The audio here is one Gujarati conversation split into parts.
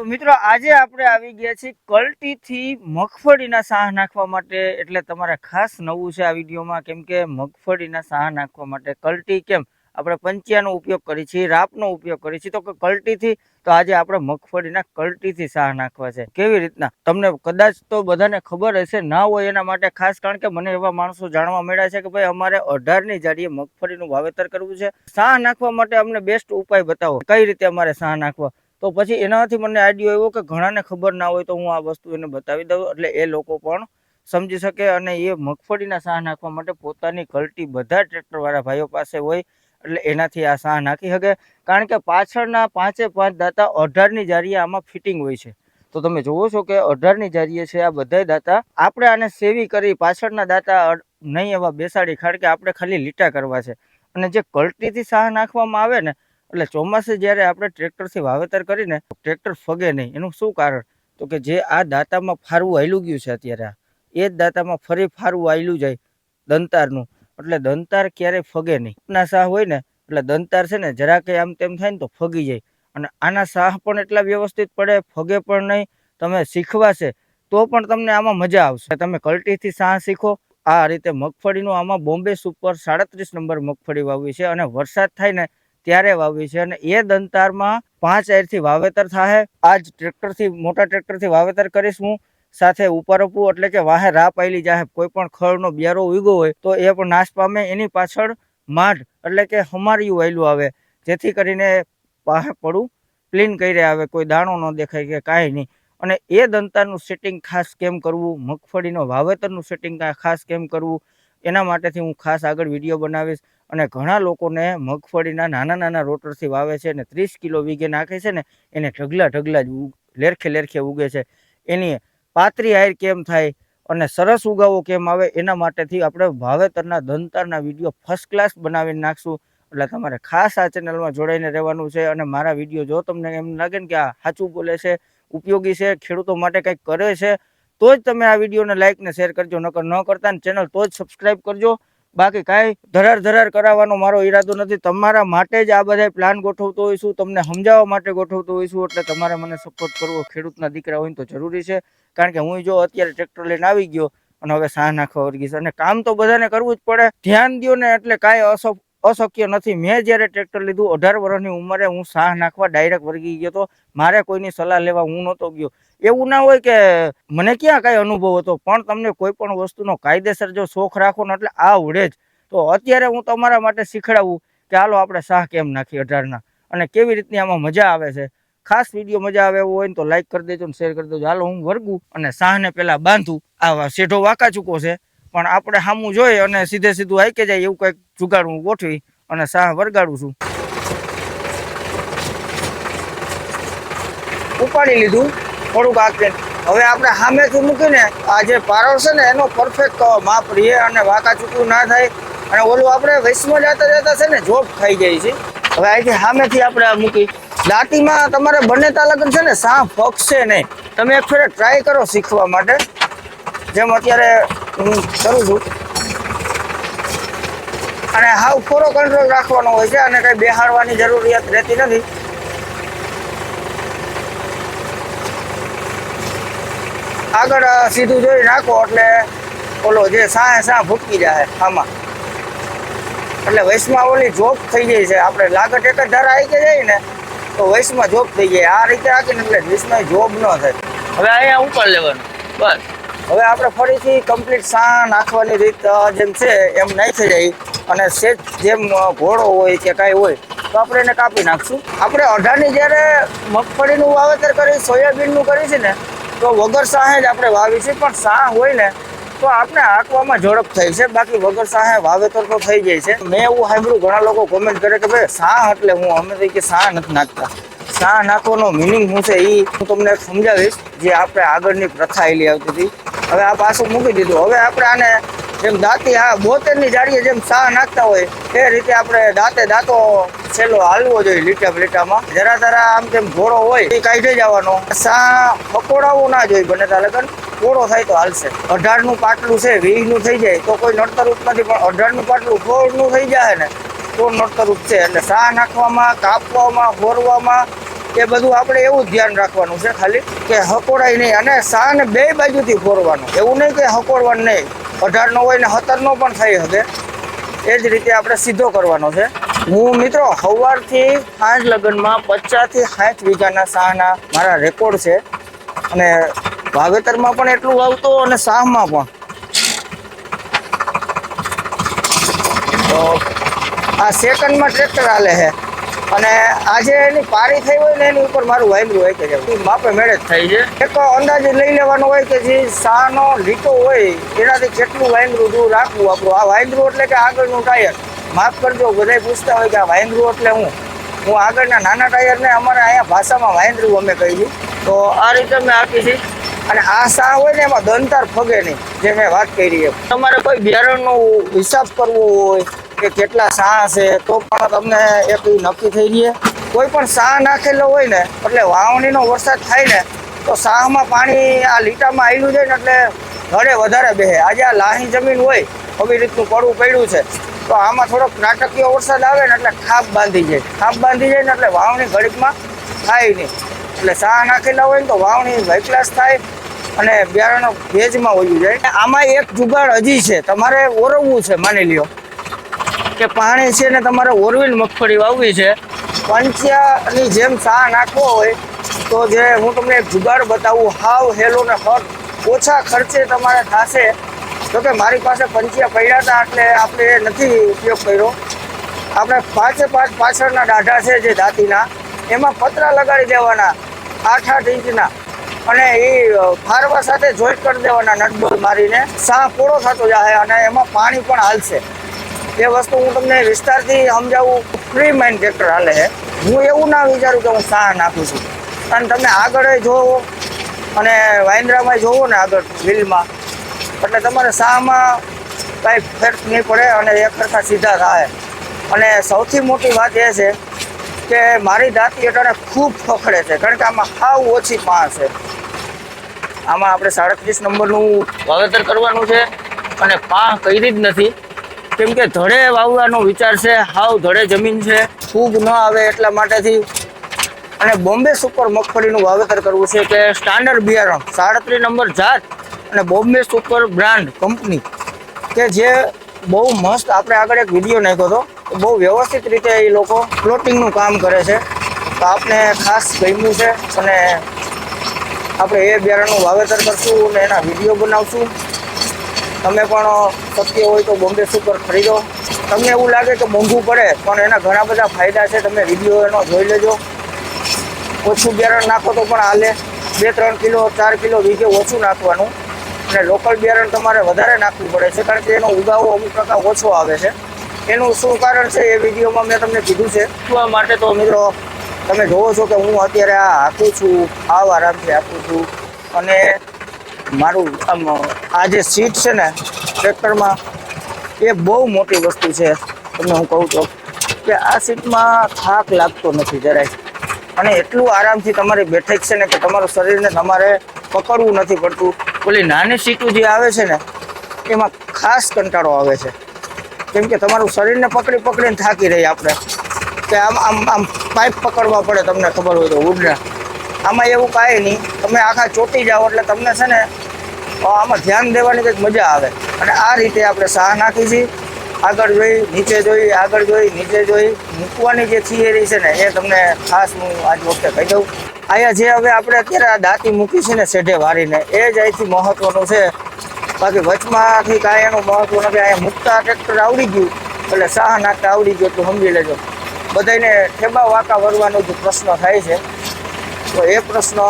તો મિત્રો, આજે આપણે આવી ગયા છીએ કલ્ટીથી મગફળીના સાહ નાખવા માટે. એટલે તમારે ખાસ નવું છે આ વિડીયોમાં, કેમ કે મગફળીના સાહ નાખવા માટે કલ્ટી કેમ? આપણે પંચિયાનો ઉપયોગ કરીએ છીએ, રાપનો ઉપયોગ કરીએ છીએ. તો કલ્ટીથી, તો આજે આપણે મગફળીના કલ્ટીથી સાહ નાખવા છે. કેવી રીતના? તમને કદાચ તો બધાને ખબર હશે, ના હોય એના માટે ખાસ, કારણ કે મને એવા માણસો જાણવા મળ્યા છે કે ભાઈ, અમારે અઢારની જાડીએ મગફળીનું વાવેતર કરવું છે. સાહ નાખવા માટે અમને બેસ્ટ ઉપાય બતાવો. કઈ રીતે અમારે સાહ નાખવા? તો પછી એનાથી મને આઈડિયો આવ્યો કે ઘણાને ખબર ના હોય તો હું આ વસ્તુ એને બતાવી દઉં. એટલે એ લોકો પણ સમજી શકે અને એ મગફળીના સાહ નાખવા માટે પોતાની કલ્ટી બધા ટ્રેક્ટરવાળા ભાઈઓ પાસે હોય એટલે એનાથી આ સાહ નાખી શકે. કારણ કે પાછળના પાંચે પાંચ દાંતા અઢારની જારીએ આમાં ફિટિંગ હોય છે. તો તમે જોવો છો કે અઢારની જારીએ છે આ બધા દાંતા. આપણે આને સેવી કરી પાછળના દાંતા નહીં એવા બેસાડી, કારણ કે આપણે ખાલી લીટા કરવા છે. અને જે કલ્ટીથી સાહ નાખવામાં આવે ને એટલે ચોમાસે જ્યારે આપણે ટ્રેક્ટરથી વાવેતર કરીને ટ્રેક્ટર ફગે નહીં, એનું શું કારણ? તો કે જે આ દાંતામાં ફારવું આયલું ગયું છે અત્યારે એ જ દાંતામાં ફરી ફારવું આયલું જાય દંતારનું. એટલે દંતાર ક્યારેય ફગે નહીં. ના સાહ હોય ને, એટલે દંતાર છે ને જરાકે આમ તેમ થાય ને તો ફગી જાય. અને આના સાહ પણ એટલા વ્યવસ્થિત પડે, ફગે પણ નહીં, તમે શીખવાશે તો પણ તમને આમાં મજા આવશે. તમે કલ્ટીથી સાહ શીખો. આ રીતે મગફળીનું આમાં બોમ્બે સુપર સાડત્રીસ નંબર મગફળી વાવી છે અને વરસાદ થાય ને ત્યારે વાવી છે અને એ દંતારમાં પાંચ એરથી વાવેતર થાય આજ ટ્રેક્ટરથી, મોટા ટ્રેક્ટરથી વાવેતર કરીશ હું. સાથે ઉપર ઉપવું એટલે કે વાહે રાપ આવેલી જાહે. કોઈ પણ ખળનો બિયારો ઉગ્યો હોય તો એ પણ નાશ પામે. એની પાછળ માઢ એટલે કે હમારિયું વાયલું આવે. જેથી કરીને વાહે પડું ક્લીન કરી આવે. કોઈ દાણો ન દેખાય કે કાંઈ નહીં. અને એ દંતારનું સેટિંગ ખાસ કેમ કરવું? મગફળીનો વાવેતરનું સેટિંગ ખાસ કેમ કરવું? એના માટેથી હું ખાસ આગળ વીડિયો બનાવીશ. અને ઘણા લોકોને મગફળીના નાના નાના રોટરથી વાવે છે અને ત્રીસ કિલો વીઘે નાખે છે ને એને ઢગલા ઢગલા જ લેરખે લેરખે ઉગે છે. એની પાતરી આયર કેમ થાય અને સરસ ઉગાવો કેમ આવે એના માટેથી આપણે વાવેતરના દંતારના વીડિયો ફર્સ્ટ ક્લાસ બનાવીને નાખશું. એટલે તમારે ખાસ આ ચેનલમાં જોડાઈને રહેવાનું છે અને મારા વીડિયો જો તમને એમ લાગે ને કે આ સાચું બોલે છે, ઉપયોગી છે, ખેડૂતો માટે કંઈક કરે છે, તો જ તમે આ વિડીયોને લાઇક ને શેર કરજો, નકર ન કરતા ચેનલ તો જ સબસ્ક્રાઈબ કરજો. બાકી કાંઈ ધરાર ધરાર કરાવવાનો મારો ઈરાદો નથી. તમારા માટે જ આ બધા પ્લાન ગોઠવતો હોઈશું તમને સમજાવવા માટે ગોઠવતો હોઈશું એટલે તમારે મને સપોર્ટ કરવો ખેડૂતના દીકરા હોય તો જરૂરી છે. કારણ કે હું જો અત્યારે ટ્રેક્ટર લઈને આવી ગયો અને હવે સાહ નાખવા વર્ગીશ અને કામ તો બધાને કરવું જ પડે. ધ્યાન દ્યો ને એટલે કાંઈ અસ અશક્ય નથી. મેં જ્યારે ટ્રેક્ટર લીધું, અઢાર વર્ષની ઉંમરે હું સાહ નાખવા ડાયરેક્ટ વર્ગી ગયો હતો. મારે કોઈની સલાહ લેવા હું નહોતો ગયો. એવું ના હોય કે મને ક્યાં કાંઈ અનુભવ હતો, પણ તમને કોઈ પણ વસ્તુનો કાયદેસર જો શોખ રાખો ને એટલે આ ઉડે જ. તો અત્યારે હું તમારા માટે શીખડાવું કે હાલો આપણે શાહ કેમ નાખી અઢારના? અને કેવી રીતની આમાં મજા આવે છે? ખાસ વીડિયો મજા આવે એવું હોય ને તો લાઈક કરી દેજો ને શેર કરી દેજો. હાલો હું વર્ગું અને શાહને પહેલાં બાંધું. આ શેઠો વાંકા ચૂકો છે. પણ આપણે સામું જોઈ અને સીધે સીધું હાઈકે જાય એવું કંઈક જુગાડ હું ગોઠવી અને સાહ વરગાડું છું. ઉપાડી લીધું, થોડુંક આગળ હવે આપણે સામેથી મૂકીને આ જે પારો છે ને, એનો પરફેક્ટ માપ રહીએ અને વાંકા ચૂકવું ના થાય. અને ઓલું આપણે વૈષ્ણવ જતા જતા છે ને, જોબ ખાઈ જાય છે. હવે અહીંથી સામેથી આપણે આ મૂકી. દાંતીમાં તમારે બંને તાલગન છે ને, સાહ પકશે નહીં. તમે એક ફેરે ટ્રાય કરો શીખવા માટે. જેમ અત્યારે હું અને હાવ પૂરો કંટ્રોલ રાખવાનો હોય છે અને કઈ બેહાડવાની જરૂરિયાત રહેતી નથી. આગળ સીધું જોઈ નાખો એટલે ઓલો જે સાહે સાહ ભૂટકી જાય આમાં. એટલે વૈશમાં ઓલી જોબ થઈ જાય છે. આપણે લાગત એક જ ધારા આવી જાય ને, તો વૈશમાં જોબ થઈ જાય આ રીતે આખીને એટલે વૈશમાં જોબ ન થાય. હવે અહીંયા ઉપર લેવાનું. બસ. હવે આપણે ફરીથી કમ્પ્લીટ સા નાખવાની રીત જેમ છે એમ નાખી જાય અને સેજ જેમ ઘોડો હોય કે કાંઈ હોય, તો આપણે એને કાપી નાખશું. આપણે અઢારની જ્યારે મગફળીનું વાવેતર કરી સોયાબીનનું કરી છે ને, તો વગર સાહે જ આપણે વાવી છે પણ સાહ હોય ને, તો આપણે હાંકવામાં ઝડપ થઈ છે. બાકી વગર સાહે વાવેતર તો થઈ જાય છે. મેં એવું સાંભળ્યું, ઘણા લોકો કોમેન્ટ કરે કે ભાઈ સા એટલે હું? અમે કે સા નથી નાખતા. સા નાખવાનો મિનિંગ શું છે? એ હું તમને સમજાવીશ, જે આપણે આગળની પ્રથા એલી આવતી હતી. હવે આ પાછું મૂકી દીધું. હવે આપણે આને જેમ દાંતી, હા, બોતેરની જાડીએ જેમ સાહ નાખતા હોય, એ રીતે આપણે દાંતે દાંતો છેલ્લો હાલવો જોઈએ લીટા લીટામાં જરા જરા આમ જેમ ઘોડો હોય, એ કાઢી જવાનો. સા પકોડાવો ના જોઈએ બને ત્યાં લગન. ઘોડો થાય તો હાલશે. અઢારનું પાટલું છે વીસનું થઈ જાય. તો કોઈ નડતરૂપ નથી પણ અઢારનું પાટલું સોળનું થઈ જાય ને, તો નડતરૂપ છે એટલે સા નાખવામાં, કાપવામાં ફોરવામાં એ બધું આપણે એવું ધ્યાન રાખવાનું છે ખાલી કે હકોડાય નહીં અને સાને બે બાજુથી ફોરવાનું એવું નહીં કે હકોડવાનું નહીં. અઢારનો હોય ને સત્તરનો પણ થઈ શકે. એ જ રીતે આપણે સીધો કરવાનો છે. હું મિત્રો સવારથી સાંજ લગ્નમાં પચાસથી સાઠ વીઘાના શાહના મારા રેકોર્ડ છે. અને વાવેતરમાં પણ એટલું વાવતો અને શાહમાં પણ. તો આ સેકન્ડમાં ટ્રેક્ટર હાલે છે. અને આજે એની પારી થઈ હોય ને એની ઉપર મારું વાયલું હોય કે માપે મેળે જ થાય છે. એક અંદાજે લઈ લેવાનો હોય કે જે શાહનો લીટો હોય, એનાથી કેટલું વાયંદરું દૂર રાખવું આપણું? આ વાયંદરું એટલે કે આગળનું ટાયર. માફ કરજો, બધાય પૂછતા હોય કે આ વાયંદરું એટલે હું? હું આગળના નાના ટાયરને અમારે અહીંયા ભાષામાં વાયંદરું અમે કહીશું તો આ રીતે મેં આપી છે. અને આ સા હોય ને એમાં દંતાર ફગે નહીં, જે મેં વાત કરી તમારે કોઈ બિયારણનો હિસાબ કરવો હોય કે કેટલા સા છે, તો પણ તમને એક નક્કી થઈ રહીએ કોઈ પણ સા નાખેલો હોય ને, એટલે વાવણીનો વરસાદ થાય ને, તો સાહમાં પાણી આ લીટામાં આવ્યું છે ને, એટલે ઘરે વધારે બેસે આજે આ લાહી જમીન હોય, આવી રીતનું પડવું પડ્યું છે, તો આમાં થોડોક નાટકીય વરસાદ આવે ને, એટલે ખાપ બાંધી જાય. ખાપ બાંધી જાય ને, એટલે વાવણી ઘડીકમાં થાય નહીં. એટલે સા નાખેલા હોય ને, તો વાવણી વૈકલાસ થાય અને બિયારણો ભેજમાં વયું જાય. આમાં એક જુગાડ હજી છે, તમારે ઓરવવું છે, માની લ્યો. કે પાણી છે ને તમારે ઓરવીને મગફળી વાવવી છે. પંચ્યાની જેમ સા નાખવો હોય તો જે હું તમને એક જુગાડ બતાવું, હાવ હેલો ને હટ ઓછા ખર્ચે તમારે થશે. તો કે મારી પાસે પંચ્યા પડ્યા હતા એટલે આપણે એ નથી ઉપયોગ કર્યો. આપણે પાંચે પાંચ પાછળના દાઢા છે જે દાંતીના એમાં પતરા લગાડી દેવાના આઠ આઠ ઇંચના. અને એ ફારવા સાથે જોઈન્ટ કરી દેવાના નટબોલ મારીને. સા પૂરો થતો જાય અને એમાં પાણી પણ હાલશે. એ વસ્તુ હું તમને વિસ્તારથી સમજાવું ફ્રી માઇન્ડ ટ્રેક્ટર હાલે છે. હું એવું ના વિચારું કે હું સા નાખું છું. અને તમે આગળ જોવો અને વાઇન્દ્રામાં જોવો ને આગળ વ્હીલમાં એટલે તમારે સામાં કાંઈ ફેર નહીં પડે અને એક કરતાં સીધા થાય. અને સૌથી મોટી વાત એ છે કે મારી દાંતી અટાણે ખૂબ ફખડે છે. કારણ કે આમાં સાવ ઓછી પા છે. આમાં આપણે સાડત્રીસ નંબરનું વાવેતર કરવાનું છે અને પા કરી જ નથી કેમ કે ધડે વાવવાનો વિચાર છે, હાવ ધડે જમીન છે. ફૂગ ન આવે એટલા માટેથી. અને બોમ્બે સુપર મગફળીનું વાવેતર કરવું છે કે સ્ટાન્ડર્ડ બિયારણ, સાડત્રીસ નંબર જાત અને બોમ્બે સુપર બ્રાન્ડ કંપની. કે જે બહુ મસ્ત આપણે આગળ એક વીડિયો નાખ્યો હતો બહુ વ્યવસ્થિત રીતે એ લોકો પ્લોટિંગનું કામ કરે છે. તો આપણે ખાસ ગમ્યું છે અને આપણે એ બિયારણનું વાવેતર કરશું અને એના વીડિયો બનાવશું. તમે પણ શક્ય હોય તો બોમ્બે સુપર ખરીદો. તમને એવું લાગે કે મોંઘું પડે, પણ એના ઘણા બધા ફાયદા છે. તમે વીડિયો એનો જોઈ લેજો. ઓછું બિયારણ નાખો તો પણ હાલે. બે, ત્રણ કિલો, ચાર કિલો વીઘે ઓછું નાખવાનું. અને લોકલ બિયારણ તમારે વધારે નાખવું પડે છે, કારણ કે એનો ઉગાવો અમુક ટકા ઓછો આવે છે. એનું શું કારણ છે એ વિડીયોમાં મેં તમને કીધું છે. એટલા માટે તો મિત્રો, તમે જોવો છો કે હું અત્યારે આ આપું છું આવ આરામથી આપું છું. અને મારું આમ, આ જે સીટ છે ને ટ્રેક્ટરમાં એ બહુ મોટી વસ્તુ છે, તમને હું કહું તો, કે આ સીટમાં થાક લાગતો નથી જરાય. અને એટલું આરામથી તમારી બેઠક છે ને કે તમારું શરીરને તમારે પકડવું નથી પડતું. ઓલી નાની સીટું જે આવે છે ને, એમાં ખાસ કંટાળો આવે છે. કેમ કે તમારું શરીરને પકડી પકડીને થાકી રહી આપણે. કે આમ આમ આમ પાઇપ પકડવા પડે તમને ખબર હોય તો ઉડને આમાં એવું કાંઈ નહીં. તમે આખા ચોટી જાઓ એટલે તમને છે ને આમાં ધ્યાન દેવાની કંઈક મજા આવે. અને આ રીતે આપણે સાહ નાખી છીએ આગળ જોઈ, નીચે જોઈ, આગળ જોઈ, નીચે જોઈ, મૂકવાની જે થિયરી છે ને, એ તમને ખાસ હું આજ વખતે કહી દઉં. અહીંયા જે હવે આપણે અત્યારે આ દાંતી મૂકી છે ને સેઢે વારીને, એ જ અહીંથી મહત્વનું છે. બાકી વચમાંથી કાંઈ એનું મહત્વ નથી. અહીંયા મૂકતા ટ્રેક્ટર આવડી ગયું, એટલે સાહ નાખતા આવડી ગયું, એટલું સમજી લેજો. બધાને ઠેબા વાંકા વરવાનો જે પ્રશ્ન થાય છે. તો એ પ્રશ્ન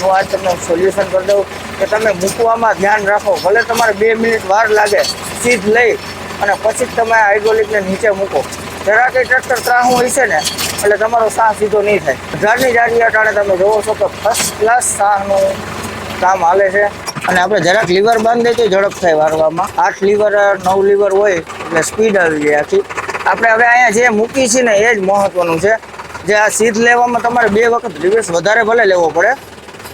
હું આજ તમને સોલ્યુશન કરી દઉં. કે તમે મૂકવામાં ધ્યાન રાખો. ભલે તમારે બે મિનિટ વાર લાગે, સીધ લઈ અને પછી જ તમે હાઇડ્રોલિકને નીચે મૂકો. જરા કંઈ ટ્રેક્ટર ત્રાહું હોય છે ને, એટલે તમારો સાહ સીધો નહીં થાય. હજારની જાડી અટાણે તમે જોવો છો કે ફર્સ્ટ ક્લાસ સાહનું કામ હાલે છે. અને આપણે જરાક લીવર બાંધી તો ઝડપ થાય વારવામાં. આઠ લીવર, નવ લીવર હોય, એટલે સ્પીડ આવી જાય આખી. આપણે હવે અહીંયા જે મૂકી છે ને, એ જ મહત્વનું છે. જે આ સીધ લેવામાં તમારે બે વખત રિવર્સ વધારે ભલે લેવો પડે.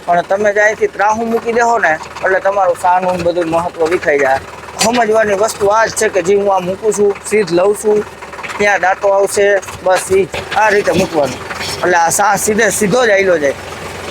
પણ તમે જે અહીંથી ત્રાહું મૂકી દેહો ને, એટલે તમારું સાનું બધું મહત્વ વિખાઈ જાય. સમજવાની વસ્તુ આ જ છે કે જે હું આ મૂકું છું, સીધ લઉં છું, ત્યાં દાંતો આવશે, બસ એ આ રીતે મૂકવાનું. એટલે આ સાહ સીધે સીધો જ આવેલો જાય.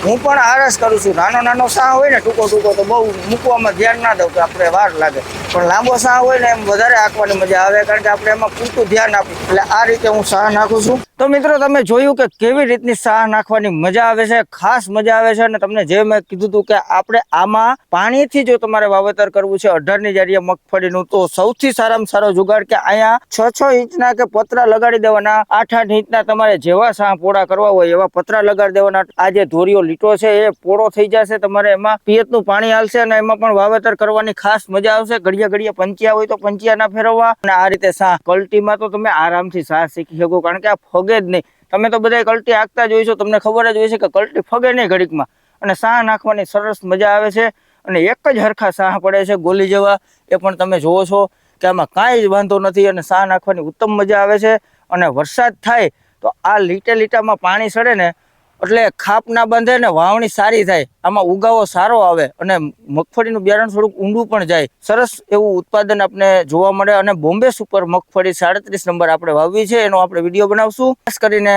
હું પણ આરસ કરું છું. નાનો નાનો સાહ હોય ને ટૂંકો ટૂંકો તો બહુ મૂકવામાં ધ્યાન ના દઉં કે આપણે વાર લાગે. પણ લાંબો સાહ હોય ને એમ વધારે આંકવાની મજા આવે, કારણ કે આપણે એમાં પૂરતું ધ્યાન આપવું એટલે આ રીતે હું સાહ નાખું છું. તો મિત્રો, તમે જોયું કે કેવી રીતની સાહ નાખવાની મજા આવે છે, ખાસ મજા આવે છે, અને તમને જે મેં કીધું હતું કે આપણે આમાં પાણીથી જો તમારે વાવેતર કરવું છે, અઢારની જારીએ મગફળીનું, તો સૌથી સારામાં સારો જુગાડ કે અહીંયા છ છ ઇંચના કે પતરા લગાડી દેવાના આઠ આઠ ઇંચના તમારે જેવા સાહ પોળા કરવા હોય, એવા પતરા લગાડી દેવાના. આ જે ધોરીઓ લીટો છે, એ પોળો થઈ જશે, તમારે એમાં પિયતનું પાણી હાલશે, અને એમાં પણ વાવેતર કરવાની ખાસ મજા આવશે. ઘડિયા ઘડિયા પંચિયા હોય તો પંચિયા ના ફેરવવા. અને આ રીતે સાહ કલ્ટીમાં તો તમે આરામથી સાહ શીખી શકો, કારણ કે આ ફગે જ નહીં. તમે તો બધા કલ્ટી આંકતા જ છો. તમને ખબર જ હોય છે કે કલ્ટી ફગે નહીં ઘડીકમાં. અને સાહ નાખવાની સરસ મજા આવે છે. અને એક જ હરખા સાહ પડે છે ગોલી જેવા. એ પણ તમે જોવો છો કે આમાં કાંઈ જ વાંધો નથી અને સાહ નાખવાની ઉત્તમ મજા આવે છે. અને વરસાદ થાય તો આ લીટે લીટામાં પાણી સડે ને એટલે ખાપ ના બંધે ને વાવણી સારી થાય. આમાં ઉગાવો સારો આવે અને મગફળીનું બિયારણ થોડુંક ઊંડું પણ જાય. સરસ એવું ઉત્પાદન આપણે જોવા મળે અને બોમ્બે સુપર મગફળી સાડત્રીસ નંબર આપણે વાવવી છે. એનો આપણે વીડિયો બનાવશું. ખાસ કરીને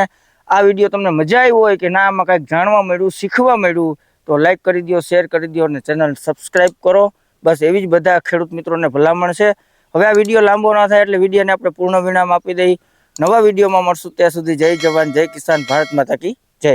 આ વીડિયો તમને મજા આવી હોય કે ના, આમાં કંઈક જાણવા મળ્યું, શીખવા મળ્યું, તો લાઈક કરી દો શેર કરી દો અને ચેનલ સબસ્ક્રાઈબ કરો. બસ એવી જ બધા ખેડૂત મિત્રોને ભલામણ છે. હવે આ વીડિયો લાંબો ના થાય એટલે વિડીયોને આપણે પૂર્ણ વિરામ આપી દઈ. નવા વિડીયોમાં મળશું ત્યાં સુધી જય જવાન, જય કિસાન, ભારત માતા કી જય.